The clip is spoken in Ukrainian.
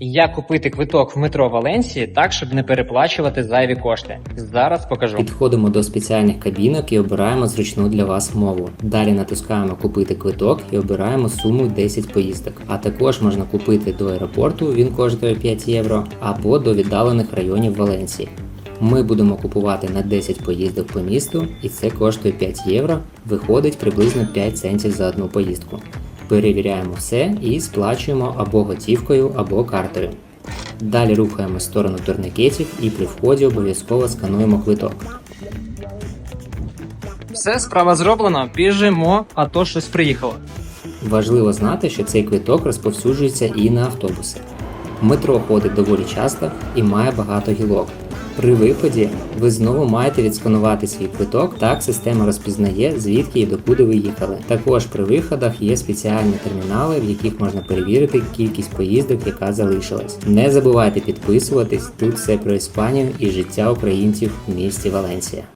Як купити квиток в метро Валенсії так, щоб не переплачувати зайві кошти? Зараз покажу. Підходимо до спеціальних кабінок і обираємо зручну для вас мову. Далі натискаємо Купити квиток і обираємо суму 10 поїздок. А також можна купити до аеропорту, він коштує 5 євро, або до віддалених районів Валенсії. Ми будемо купувати на 10 поїздок по місту, і це коштує 5 євро, виходить приблизно 5 центів за одну поїздку. Перевіряємо все і сплачуємо або готівкою, або картою. Далі рухаємо в сторону турникетів і при вході обов'язково скануємо квиток. Все, справа зроблена, біжимо, а то щось приїхало. Важливо знати, що цей квиток розповсюджується і на автобуси. Метро ходить доволі часто і має багато гілок. При випаді ви знову маєте відсканувати свій квиток, так система розпізнає, звідки і докуди ви їхали. Також при виходах є спеціальні термінали, в яких можна перевірити кількість поїздок, яка залишилась. Не забувайте підписуватись, тут все про Іспанію і життя українців в місті Валенсія.